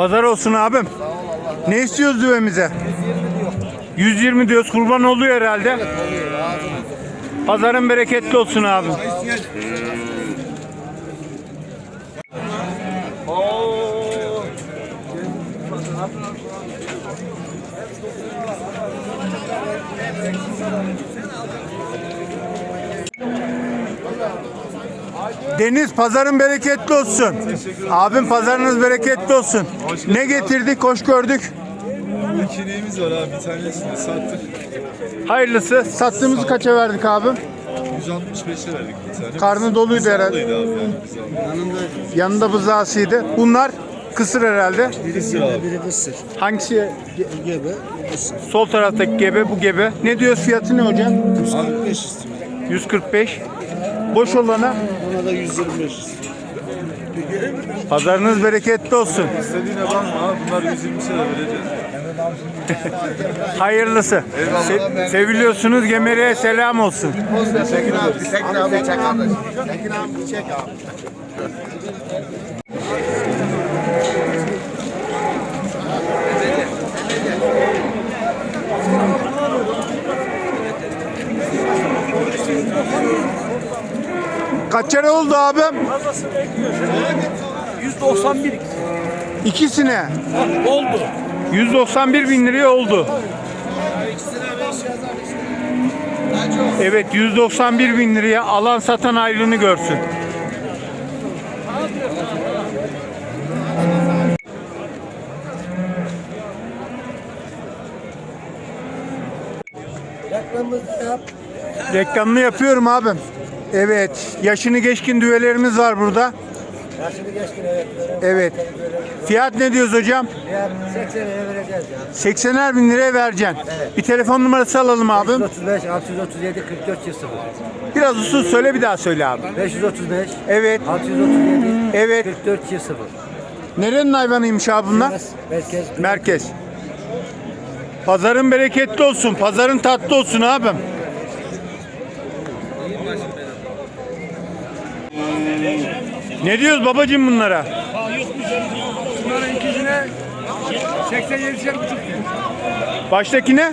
Pazar olsun abim. Ne istiyoruz düvemize? 120 diyoruz. Kurban oluyor herhalde. Pazarın bereketli olsun abim. Deniz pazarın bereketli olsun. Abim pazarınız bereketli olsun. Ne getirdik? Hoş gördük. İki ineğimiz var abi. Bir tanesini sattık. Hayırlısı. Sattığımızı kaça verdik abim? 165'e verdik bir tane. Karnı doluydu herhalde. Doluydu abi yani. Yanında bızağısıydı. Bunlar kısır herhalde. Birisi abi. Biri mısır. Hangisi? Ge- Gebe, mısır. Sol taraftaki gebe, bu gebe. Ne diyoruz fiyatı ne hocam? 145 istiyor. 145. Boş olana Ona da 125 istiyor. pazarınız bereketli olsun. İstediğine bakma abi. Bunlar 120'şe de vereceğiz. Hayırlısı. Se- seviliyorsunuz. Gemere'ye selam olsun. Tekin abi, abi çek kardeş. Tekin abi çek abi. Kaç kere oldu abim? 191 İkisine. oldu. 191 bin liraya oldu. Evet 191 bin liraya alan satan ayrılığını görsün. Reklamımızı yap. Reklamını yapıyorum abim. Evet yaşını geçkin düvelerimiz var burada. Yaşını geçkin evet. Evet. Fiyat ne diyoruz hocam? Fiyat 80 liraya vereceğiz ya. 80'er bin liraya vereceksin. Bir telefon numarası alalım abim. 535 637 44 0. Biraz usul söyle bir daha söyle abi. 535 Evet. 637 Evet. 44 0. Nerenin hayvanıymış abi bunlar? Merkez. Merkez. Pazarın bereketli olsun. Pazarın tatlı olsun abim. Ne diyoruz babacığım bunlara? Bunların ikisine 87 buçuk. Baştakine?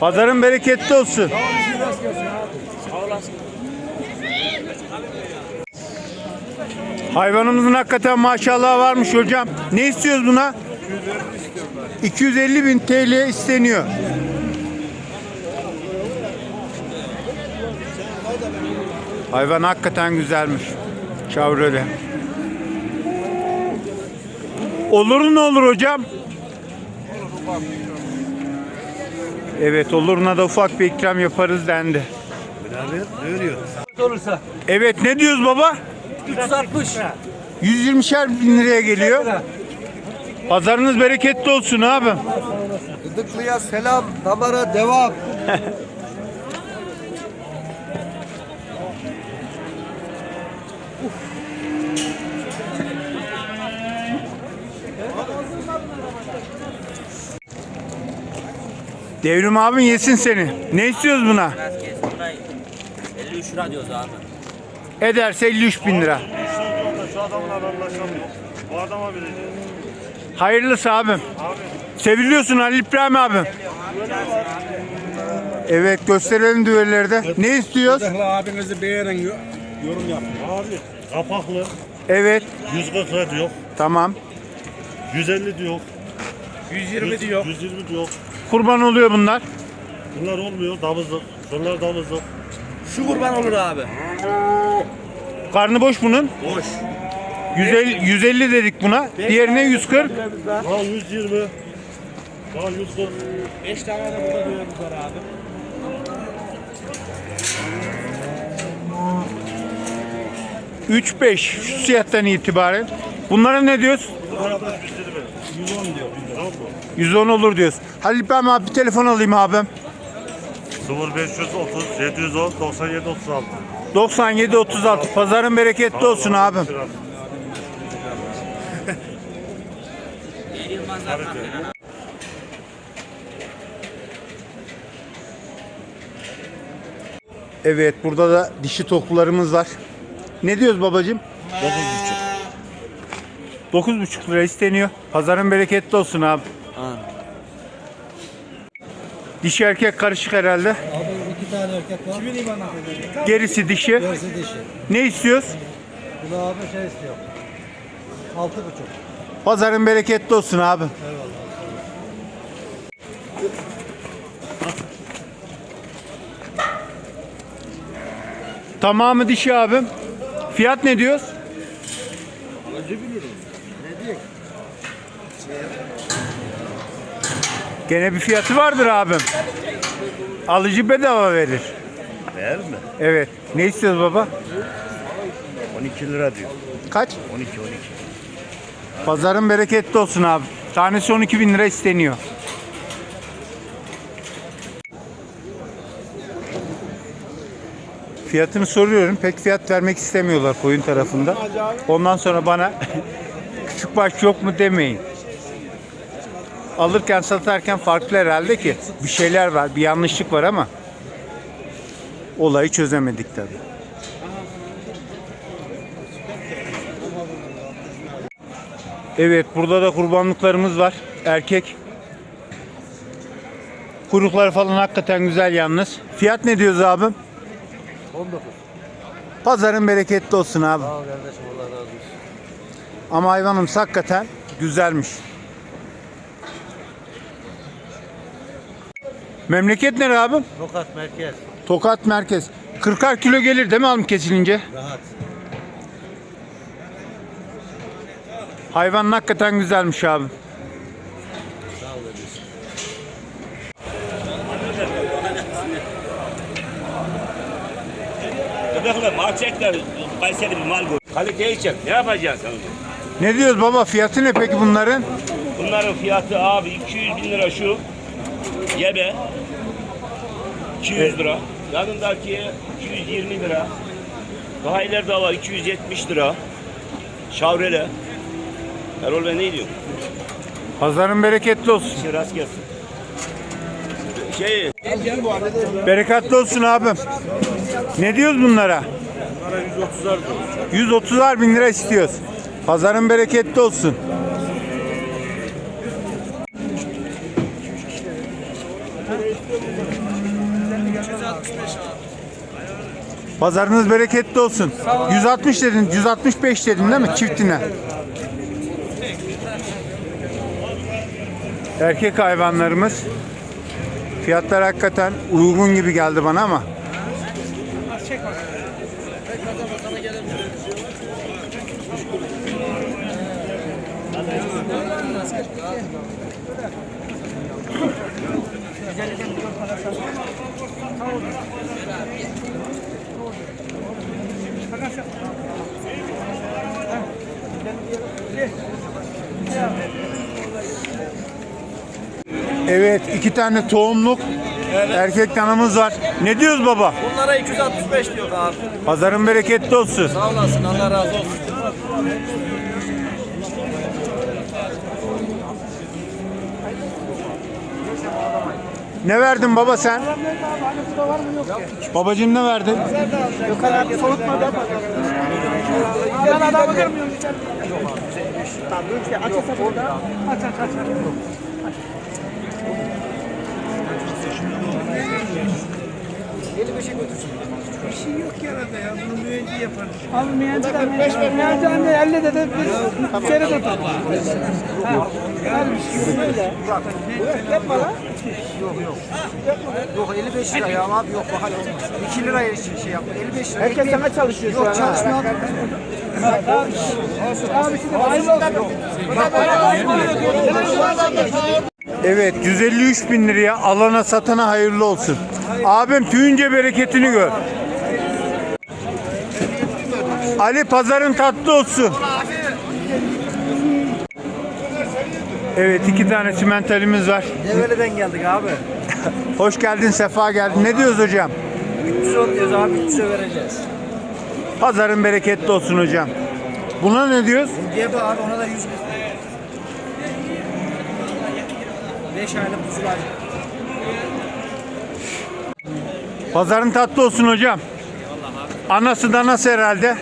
Pazarın bereketli olsun. Hayvanımızın hakikaten maşallah varmış hocam. Ne istiyoruz buna? 250 bin TL isteniyor. Hayvan hakikaten güzelmiş. Şavrole. Olur ne olur hocam? Evet oluruna da ufak bir ikram yaparız dendi. Olursa Evet ne diyoruz baba? 360. 120'şer bin liraya geliyor. Pazarınız bereketli olsun abim. Gıdıklıya selam. Damara devam. Devrim abin yesin seni. Ne istiyoruz buna? Merkez. Buna 53 lira diyoruz abi. Ederse 53 bin lira. Şu adamla anlaşamıyor. Bu adama vereceğiz. Hayırlısı abim. Seviliyorsun Halil İbrahim abim. Evet gösterelim düveleri de. Ne istiyoruz? abinizi beğenen yorum yapın. Abi kapaklı Evet 140 lira diyor. tamam. 150 diyor. 120 diyor. 120 diyor. Kurban oluyor bunlar. Bunlar olmuyor. Damızlık. Şunlar damızlık. Şu kurban olur abi. Karnı boş bunun. Boş. 150, 150 dedik buna. Diğerine 140. Daha 120. Daha 140. 5 tane de burada duyuyoruz var abi. Üç beş şu fiyattan itibaren. Bunlara ne diyoruz? Bunlara da 120. 110 diyor. Tamam mı? 110 olur diyoruz. Halil İbrahim abi bir telefon alayım abim. 0530 710 97 36. 97 36. Pazarın bereketli olsun abim. Yılmazlar Evet burada da dişi toklularımız var. Ne diyoruz babacığım? 9,5 lira isteniyor. Pazarın bereketli olsun abi. Dişi erkek karışık herhalde. Abi iki tane erkek var. Gerisi dişi. Gerisi dişi. Ne istiyoruz? Bu da abi şey istiyor. Altı buçuk. Pazarın bereketli olsun abi. Tamamı dişi abim. Fiyat ne diyoruz? Gene bir fiyatı vardır abim. Alıcı bedava verir. Ver mi? Evet. Ne istiyoruz baba? 12 lira diyor. Kaç? 12 12. Pazarın bereketli olsun abi. Tanesi 12 bin lira isteniyor. Fiyatını soruyorum. Pek fiyat vermek istemiyorlar koyun tarafında. Ondan sonra bana küçük baş yok mu demeyin. Alırken satarken farklı herhalde ki. Bir şeyler var, bir yanlışlık var ama olayı çözemedik tabii. Evet burada da kurbanlıklarımız var. Erkek. Kuyrukları falan hakikaten güzel yalnız. Fiyat ne diyoruz abim? 19. Pazarın bereketli olsun abi. Sağ ol kardeşim Allah razı olsun. Ama hayvanımız hakikaten güzelmiş. Memleket nere abim? Tokat merkez. Tokat merkez. 40'ar kilo gelir değil mi abim kesilince? Rahat. Hayvan hakikaten güzelmiş abi. Bebekle mal çekler. Kayseri bir mal bu. Kaliteyi çek. Ne yapacaksın sen? Ne diyoruz baba? Fiyatı ne peki bunların? Bunların fiyatı abi 200 bin lira şu. Gebe. 200 lira. Yanındaki 220 lira. Daha ileride var 270 lira. Şavrele. Erol ben ne diyorum? Pazarın bereketli olsun. Şey rast gelsin. Şey, Bereketli olsun abim. Ne diyoruz bunlara? Bunlara 130'lar diyor. 130'ar bin lira istiyoruz. Pazarın bereketli olsun. Pazarınız bereketli olsun. 160 dedin, 165 dedin değil mi çiftine? Erkek hayvanlarımız. Fiyatlar hakikaten uygun gibi geldi bana ama. Evet iki tane tohumluk erkek danamız var. Ne diyoruz baba? Bunlara 265 diyor abi. Pazarın bereketli olsun. Sağ olasın Allah razı olsun. Ne verdin baba sen? Babacığım ne verdin? Abi mühendis de mühendis de 50 dedi biz geri tutalım. Yok 55 lira ya abi yok bakalım olmaz. 2 liraya şey, şey yapma. 55 lira. Herkes sana çalışıyor şu an. Yok çalışmıyor abi. Abi şimdi hayırlı olsun. Evet 153 bin liraya alana satana hayırlı olsun. Abim tüyünce bereketini gör. Ali pazarın tatlı olsun. Evet iki tane simentalimiz var. Develi'den geldik abi. Hoş geldin sefa geldin. Ne diyoruz hocam? 310 diyoruz abi 300'e vereceğiz. Pazarın bereketli olsun hocam. Buna ne diyoruz? Bu abi ona da 100 5 aylık kuzular. Pazarın tatlı olsun hocam. Anası da nasıl herhalde?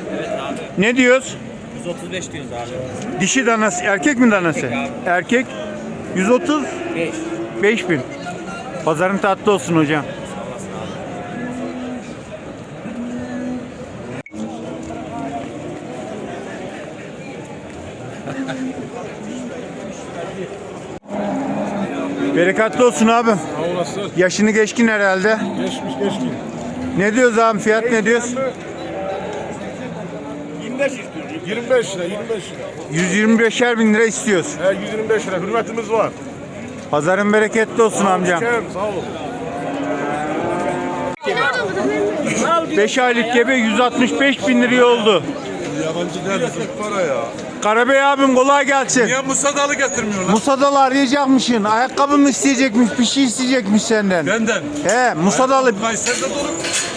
Ne diyoruz? 135 diyoruz abi. Dişi danası, erkek mi danası? Erkek 130 5. 5000. Pazarın tatlı olsun hocam. Berekatli olsun abim. Sağ olasın. Yaşını geçkin herhalde. Geçmiş geçkin. Ne diyoruz abi fiyat ne diyoruz? 25 25 lira 25 lira. 125'er bin lira istiyoruz. He 125 lira hürmetimiz var. Pazarın bereketli olsun amcam. Şerim sağ olun. 5 aylık gebe 165 bin liraya oldu. Yabancı bizim para ya. Karabey abim kolay gelsin. Niye Musa Dalı getirmiyorlar? Musadalı arayacakmışsın. Ayakkabı mı isteyecekmiş, bir şey isteyecekmiş senden. Benden. He, Musadalı Kayseri'de dolu.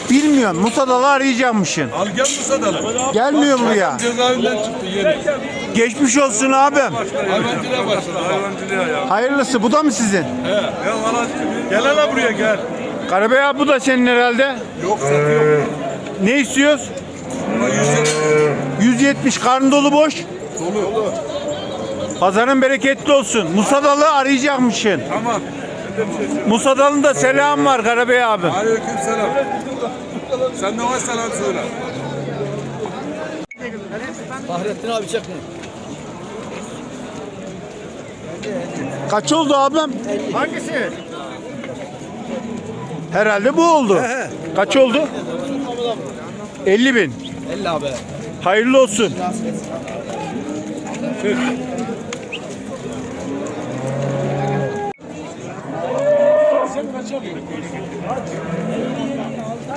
bilmiyorum. Musadalı arayacakmışsın. Al gel Musa Dalı. Gelmiyor mu ya? Cezaevinden çıktı yeni. Geçmiş olsun abim. Hayvancılığa başladı hayvancılığa ya. Hayırlısı. Bu da mı sizin? He. Ya valla gel hele buraya gel. Karabey abi bu da senin herhalde. Yok satıyor. Ne istiyoruz? Buna 170 170 karnı dolu boş. Dolu. Pazarın bereketli olsun. Musadalı arayacakmışsın. Tamam. Musadalı'nın da selam var Karabey abi. Aleyküm selam. Sen de var selam söyle. Kaç oldu abim? Hangisi? Herhalde bu oldu. Kaç oldu? 50 bin. 50 abi. Hayırlı olsun.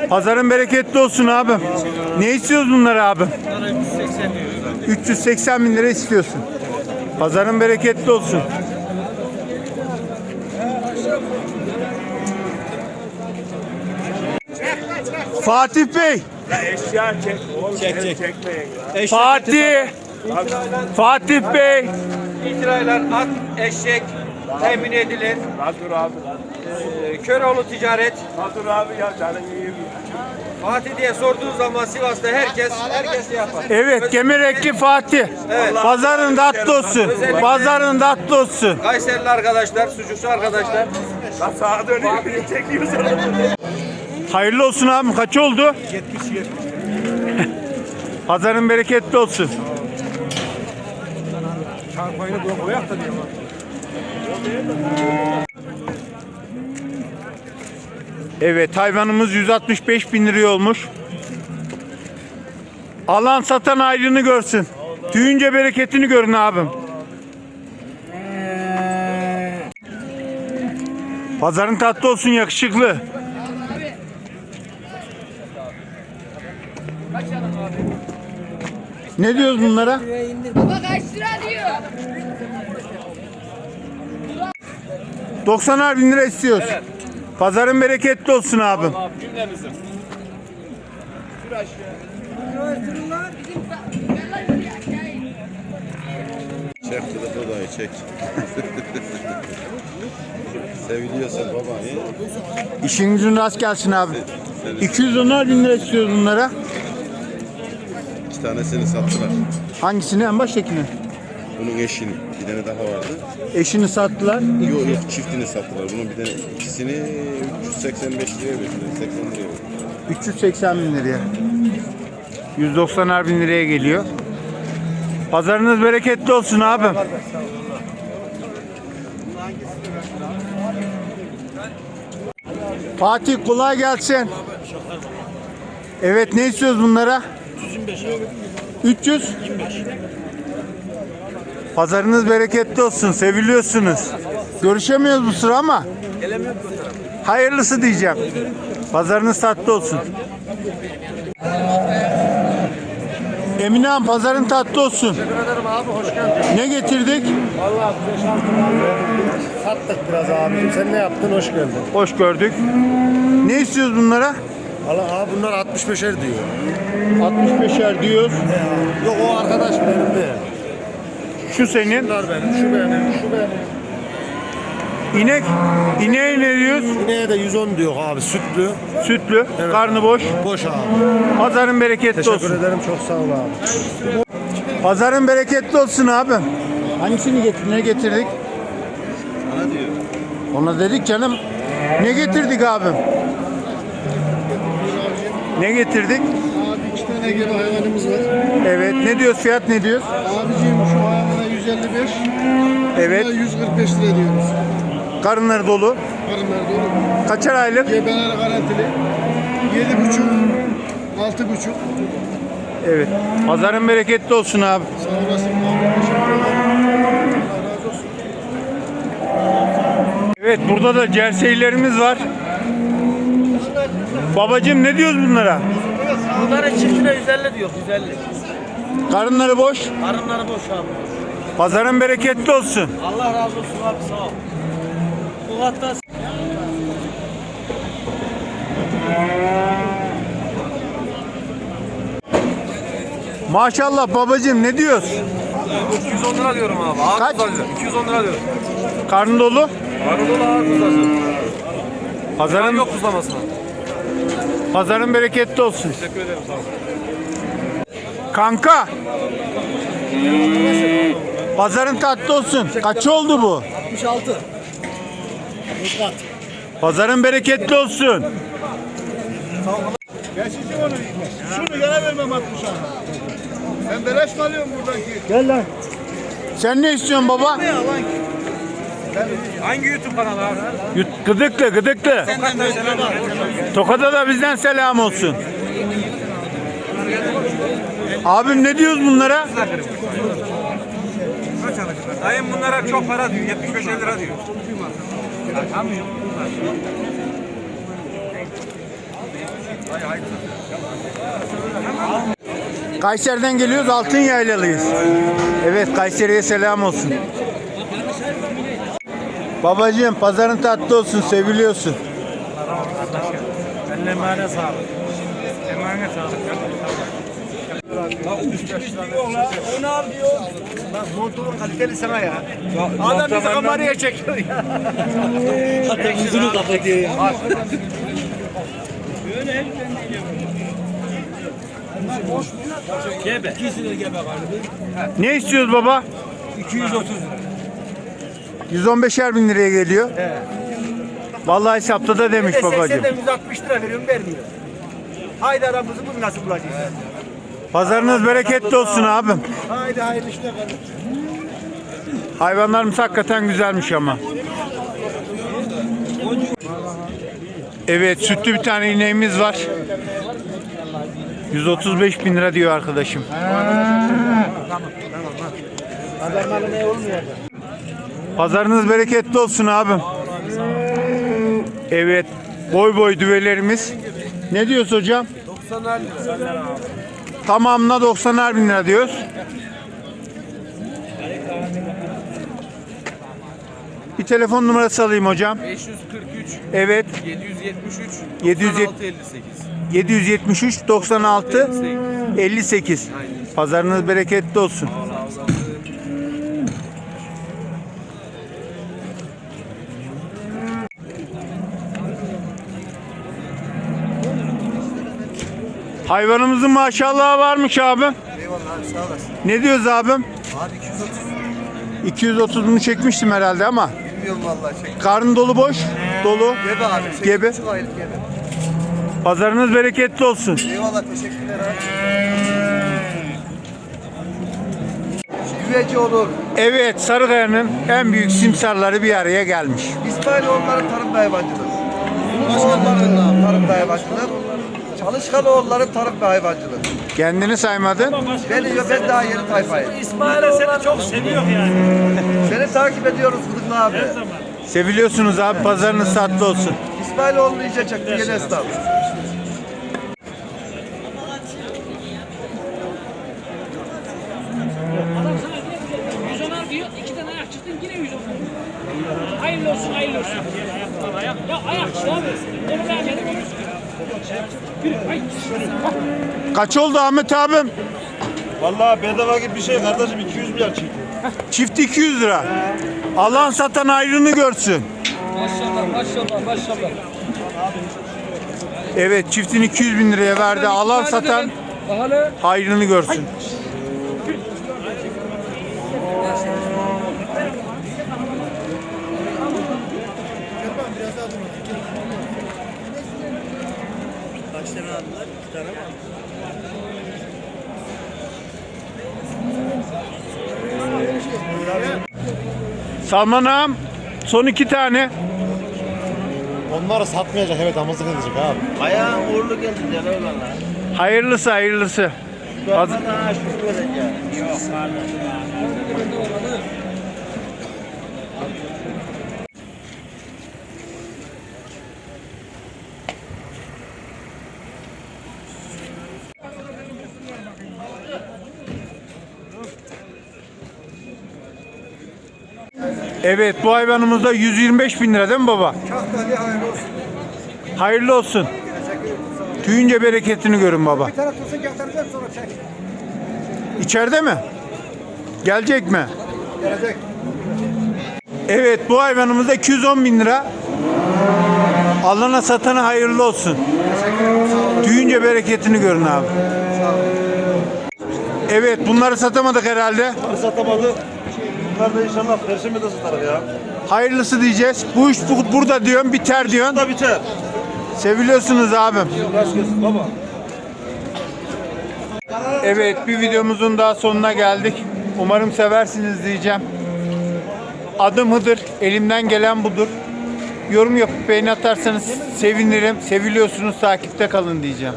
Pazarın bereketli olsun abim. Ne istiyoruz bunları abim? 380 bin lira istiyorsun. Pazarın bereketli olsun. Fatih Bey. Fatih. Fatih Bey. İtiraylar at, eşek temin edilir. Dur abi. Ee, Köroğlu ticaret. Dur abi ya canın iyi. Fatih diye sorduğun zaman Sivas'ta herkes herkes yapar. Evet Gemerekli Fatih. Pazarın tatlı olsun. Pazarın tatlı olsun. Kayserili arkadaşlar, sucukçu arkadaşlar. Sağa dönüyor. Çekiyorsun. Hayırlı olsun abim. Kaç oldu? 70 Pazarın bereketli olsun. Çarpayını bu boyak da diyor. Evet hayvanımız 165 bin liraya olmuş. Alan satan ayrını görsün. Tüyünce bereketini görün abim. Pazarın tatlı olsun yakışıklı. Ne diyoruz bunlara? Baba kaç lira diyor? 90'ar bin lira istiyoruz. Pazarın bereketli olsun abim. Çek kılıfı dayı çek. Seviliyorsun baba. İşin gücün rast gelsin abi. 210'ar bin lira istiyoruz bunlara. İki tanesini sattılar. Hangisini? En baştakini. Bunun eşini. Bir tane daha vardı. Eşini sattılar. Yok yok çiftini sattılar. Bunun bir tane ikisini 385 liraya verdiler. 80 liraya verdiler. 380 bin liraya. 190'ar bin liraya geliyor. Pazarınız bereketli olsun abim. Fatih kolay gelsin. Evet ne istiyoruz bunlara? 300 Pazarınız bereketli olsun. Seviliyorsunuz. Görüşemiyoruz bu sıra ama. Hayırlısı diyeceğim. Pazarınız tatlı olsun. Emine Hanım pazarın tatlı olsun. Ne getirdik? Sattık biraz abicim. Sen ne yaptın? Hoş geldin. Hoş gördük. Ne istiyoruz bunlara? Valla abi bunlar 65'er diyor. 65'er diyoruz. Yok o arkadaş benim değil. Şu senin. Bunlar benim, şu benim, şu benim. İnek. İneğe ne diyoruz? İneğe de 110 diyor abi sütlü. Sütlü. Karnı boş. Boş abi. Pazarın bereketli Teşekkür olsun. ederim çok sağ ol abi. Pazarın bereketli olsun abim. Hangisini getir? Ne getirdik? Sana diyor. Ona dedik canım. Ne getirdik abim? Ne getirdik? Abi iki tane gebe hayvanımız var. Evet. Ne diyoruz? Fiyat ne diyoruz? Abiciğim şu hayvana 155. Evet. buna 145 lira diyoruz. Karınları dolu. Karınlar dolu. Kaçar aylık? Gebeler garantili. 7,5. 6,5. Evet. Pazarın bereketli olsun abi. Sağ olasın abi. Teşekkür ederim. Evet burada da cerseylerimiz var. Babacım ne diyoruz bunlara? Bunların çiftine 150 diyor 150. Karınları boş. Karınları boş abi. Pazarın bereketli olsun. Allah razı olsun abi sağ ol. Bu hatta Maşallah babacım ne diyoruz? 210 lira diyorum abi. Ağır Kaç? kızarcı. 210 lira diyorum. Karnı dolu. Anadolu ağır kızarcı. Pazarın Yok kuzlamasına. Pazarın bereketli olsun. Teşekkür ederim sağ olun. Kanka. Pazarın tatlı olsun. Kaç oldu bu? 66. Pazarın bereketli olsun. Şunu gene vermem 60'a. Ben beleş mi alıyorum buradaki? Gel lan. Sen ne istiyorsun baba? Hangi YouTube kanalı abi? Yut- Gıdıklı gıdıklı. Tokat'a da bizden selam olsun. Abim ne diyoruz bunlara? Dayım bunlara çok para diyor. 75 lira diyor. Kayseri'den geliyoruz, Altın Yaylalıyız. Evet, Kayseri'ye selam olsun. Babacığım, pazarın tatlı olsun, seviliyorsun. Eline emanet sağlık. Emanet sağlık. O ne yapıyor? Lan motorun kaliteli sana ya. Adam bizi kameraya çekiyor ya. Hatta yüzünü kapatıyor. Gebe. İkisi de gebe var. Ne istiyoruz baba? 230 lira. 115'er bin liraya geliyor. Vallahi hesapta da demiş babacığım. 80'den 160 lira veriyorum vermiyor. Haydi aramızı bunu nasıl bulacağız? Pazarınız bereketli olsun abim. Haydi hayırlı işler kardeşim. Hayvanlarımız hakikaten güzelmiş ama. Evet sütlü bir tane ineğimiz var. 135 bin lira diyor arkadaşım. Pazarınız bereketli olsun abim. Evet boy boy düvelerimiz. Ne diyorsun hocam? 90 lira. Tamamına 90'ar bin lira diyoruz. Bir telefon numarası alayım hocam. 543 Evet. 773 770 58. 773 96 58. Pazarınız bereketli olsun. Hayvanımızın maşallahı varmış abim. Eyvallah abi sağ olasın. Ne diyoruz abim? Abi 230 230 bunu çekmiştim herhalde ama. bilmiyorum vallahi şey. Karnı dolu boş. Dolu. Gebe abi. Gebe. 8,5 aylık gebe. Pazarınız bereketli olsun. Eyvallah teşekkürler abi. Güveci olur. Evet Sarıkaya'nın en büyük simsarları bir araya gelmiş. İsmailoğulların tarım ve hayvancılığı. Başkanların tarım hayvancılığı. Çalışkanoğulların tarım ve hayvancılığı. Kendini saymadın. Beni ben daha yeni tayfayım. İsmail'e seni çok seviyor yani. Seni takip ediyoruz Gıdıklı abi. Seviliyorsunuz abi pazarınız tatlı olsun. İsmailoğlu'nu iyice çaktı yeni esnaf. Adam sana diyor, 110 diyor, iki tane ayak çıktın yine 110. Hayırlı olsun, hayırlı olsun. Ayak, ya ayak işte abi. Onu beğenmedim. Kaç oldu Ahmet abim? Vallahi bedava gibi bir şey kardeşim 200 milyar çekti. Çift 200 lira. Alan satan ayrını görsün. Maşallah, maşallah, maşallah. Evet çiftin 200 bin liraya verdi. Alan satan hayrını görsün. Salman ağam son iki tane. Onları satmayacak evet amızlık edecek abi. Ayağın uğurlu geldi öyle lan. Hayırlısı hayırlısı. Paz- Daha şükür vereceğim. Yok Evet bu hayvanımız da 125 bin lira değil mi baba? Hayırlı olsun. Tüyünce bereketini görün baba. Bir tane tutsun getireceğim sonra çek. İçeride mi? Gelecek mi? Gelecek. Evet bu hayvanımız da 210 bin lira. Alana satana hayırlı olsun. Tüyünce bereketini görün abi. Evet bunları satamadık herhalde. Satamadı. Bunlar da inşallah Perşembe de satarız ya. Hayırlısı diyeceğiz. Bu iş bu- burada diyorsun biter diyorsun. Da biter. Seviliyorsunuz abim. Kaç baba. Evet bir videomuzun daha sonuna geldik. Umarım seversiniz diyeceğim. Adım Hıdır. Elimden gelen budur. Yorum yapıp beğeni atarsanız sevinirim. Seviliyorsunuz takipte kalın diyeceğim.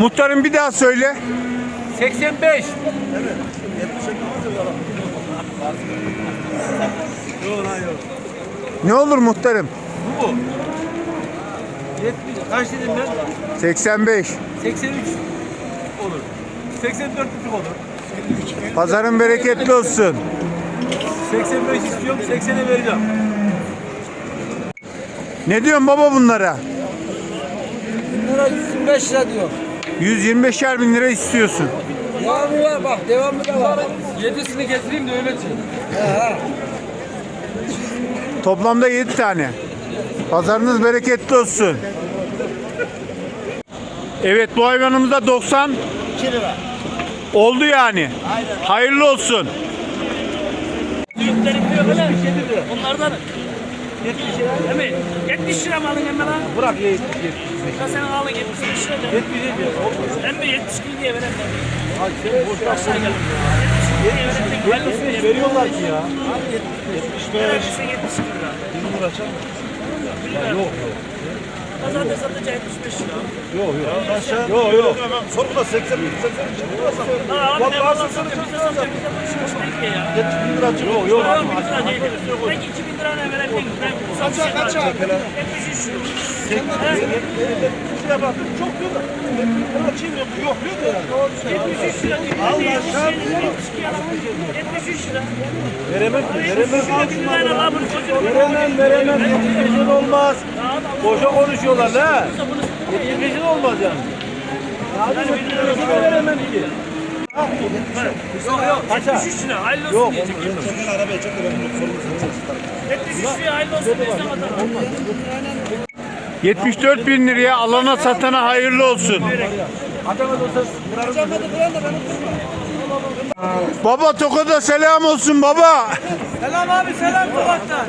Muhtarım bir daha söyle. 85. Ne olur muhtarım? 70. Kaç dedim ben? 85. 83 olur. 84 buçuk olur. Pazarın bereketli olsun. 85 istiyorum, 80'e vereceğim. Ne diyorsun baba bunlara? Bunlara 125 lira diyor. 125'er bin lira istiyorsun. Devamı var bak, devamı da var. Yedisini getireyim de öyle çek. Toplamda 7 tane. Pazarınız bereketli olsun. Evet bu hayvanımızda 90 lira. oldu yani. Hayırlı olsun. Büyükleri biliyor öyle. Onlardan 70 lira. Değil mi? 70 lira mı alın hemen ha? Bırak ye. Ya sen alın 75 lira. 70 diyor. Hem de 70 kilo diye veren. Hadi sen boş. Aşağı gel. 70 kilo diye veren. Hayırlı olsun diye. Veriyorlar ki ya. Verirse 70 lira. 1000 lira açar mı? Yok yok. Pazarda satınca 75 lira. Yok yok. Yok yok. Sorma 80 80 lira Vallahi varsa satın satıyor. Bize satıyor. Bize bu iş hoşuna gidiyor ya. 70 bin lira açar. Yok yok. Yok 1000 lira değil. Belki 2000 lira ne verebilirim. Kaça kaça? 73 lira. Şuraya bak. Çok diyor da. Ben açayım yok. Yok diyor da yani. 73 lira. Allah aşkına. 73 lira. Veremem. Veremem ki. 100 lirayla lan bunu çocuğu. Veremem veremem. 75'in olmaz. Boşa konuşuyorlar la. 75'in olmaz yani. Abi 75'in veremem ki. Yok yok. 73 lira. Hayırlı olsun diyecek. Sen arabaya çek de ben bunu sorumlu 73 lira hayırlı olsun diyecek adam. 74 bin liraya alana satana hayırlı olsun. Baba Toko'da selam olsun baba. Selam abi selam Tokat'tan.